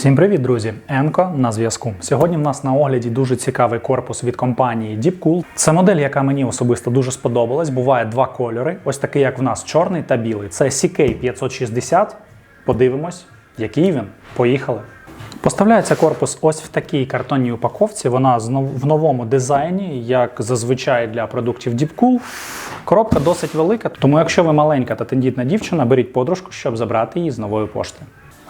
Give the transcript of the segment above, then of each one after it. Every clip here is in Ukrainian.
Всім привіт, друзі! Енко на зв'язку. Сьогодні в нас на огляді дуже цікавий корпус від компанії Deepcool. Це модель, яка мені особисто дуже сподобалась. Буває два кольори. Ось такий, як в нас, чорний та білий. Це CK560. Подивимось, який він. Поїхали. Поставляється корпус ось в такій картонній упаковці. Вона в новому дизайні, як зазвичай для продуктів Deepcool. Коробка досить велика, тому якщо ви маленька та тендітна дівчина, беріть подружку, щоб забрати її з нової пошти.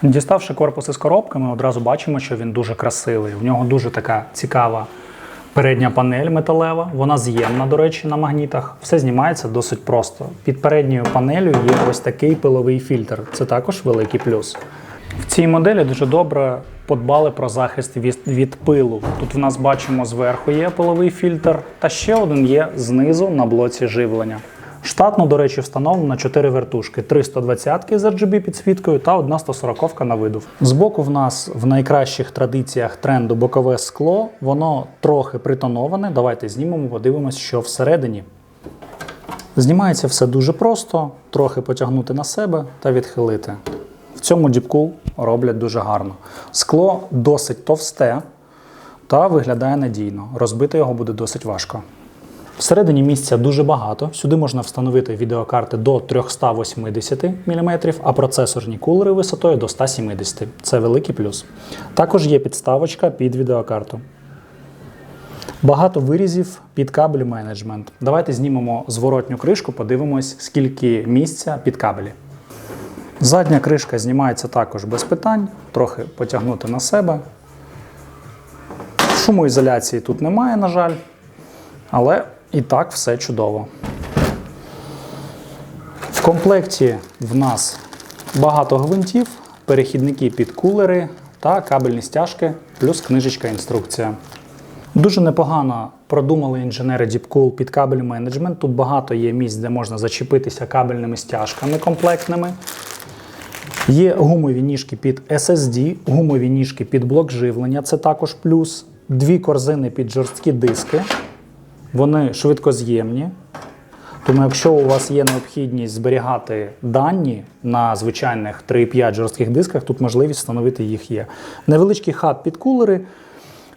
Діставши корпус із коробки, ми одразу бачимо, що він дуже красивий. В нього дуже така цікава передня панель металева. Вона з'ємна, до речі, на магнітах. Все знімається досить просто. Під передньою панелю є ось такий пиловий фільтр. Це також великий плюс. В цій моделі дуже добре подбали про захист від пилу. Тут в нас бачимо зверху є пиловий фільтр, та ще один є знизу на блоці живлення. Штатно, до речі, встановлено 4 вертушки: 3 120 з RGB підсвіткою та одна 140 на видув. Збоку в нас в найкращих традиціях тренду бокове скло, воно трохи притоноване. Давайте знімемо, подивимось, що всередині. Знімається все дуже просто, трохи потягнути на себе та відхилити. В цьому діпкул роблять дуже гарно. Скло досить товсте та виглядає надійно. Розбити його буде досить важко. Всередині місця дуже багато. Сюди можна встановити відеокарти до 380 мм, а процесорні кулери висотою до 170 Це великий плюс. Також є підставочка під відеокарту. Багато вирізів під кабель менеджмент. Давайте знімемо зворотню кришку, подивимось, скільки місця під кабелі. Задня кришка знімається також без питань, трохи потягнути на себе. Шумоізоляції тут немає, на жаль, але і так все чудово. В комплекті в нас багато гвинтів, перехідники під кулери та кабельні стяжки, плюс книжечка інструкція. Дуже непогано продумали інженери Deepcool під кабель менеджмент. Тут багато є місць, де можна зачепитися кабельними стяжками комплектними. Є гумові ніжки під SSD, гумові ніжки під блок живлення, це також плюс. Дві корзини під жорсткі диски. Вони швидкоз'ємні. Тому, якщо у вас є необхідність зберігати дані на звичайних 3,5 жорстких дисках, тут можливість встановити їх є. Невеличкий хаб під кулери.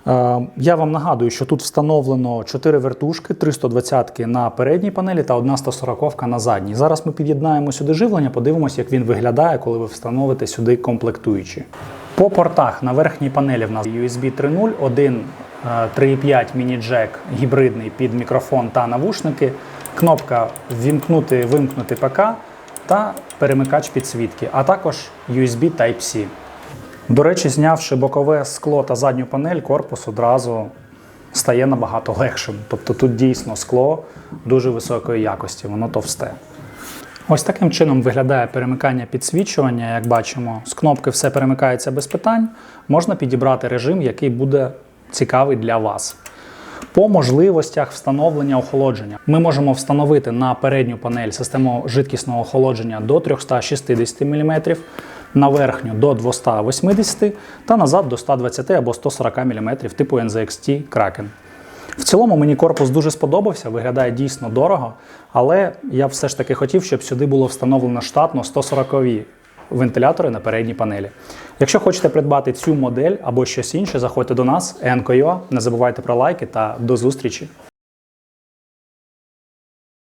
Е, Я вам нагадую, що тут встановлено 4 вертушки, 320 на передній панелі та одна 140 на задній. Зараз ми під'єднаємо сюди живлення, подивимося, як він виглядає, коли ви встановите сюди комплектуючі. По портах на верхній панелі в нас USB 3.0, один 3.5 міні-джек гібридний під мікрофон та навушники, кнопка ввімкнути, вимкнути ПК та перемикач підсвітки, а також USB Type-C. До речі, знявши бокове скло та задню панель, корпус одразу стає набагато легшим. Тобто тут дійсно скло дуже високої якості, воно товсте. Ось таким чином виглядає перемикання підсвічування. Як бачимо, з кнопки все перемикається без питань. Можна підібрати режим, який буде цікавий для вас. По можливостях встановлення охолодження ми можемо встановити на передню панель систему жидкісного охолодження до 360 мм, на верхню до 280 та назад до 120 або 140 мм типу NZXT Kraken. В цілому мені корпус дуже сподобався, виглядає дійсно дорого, але я все ж таки хотів, щоб сюди було встановлено штатно 140-ві вентилятори на передній панелі. Якщо хочете придбати цю модель або щось інше, заходьте до нас, enco.ua, не забувайте про лайки та до зустрічі!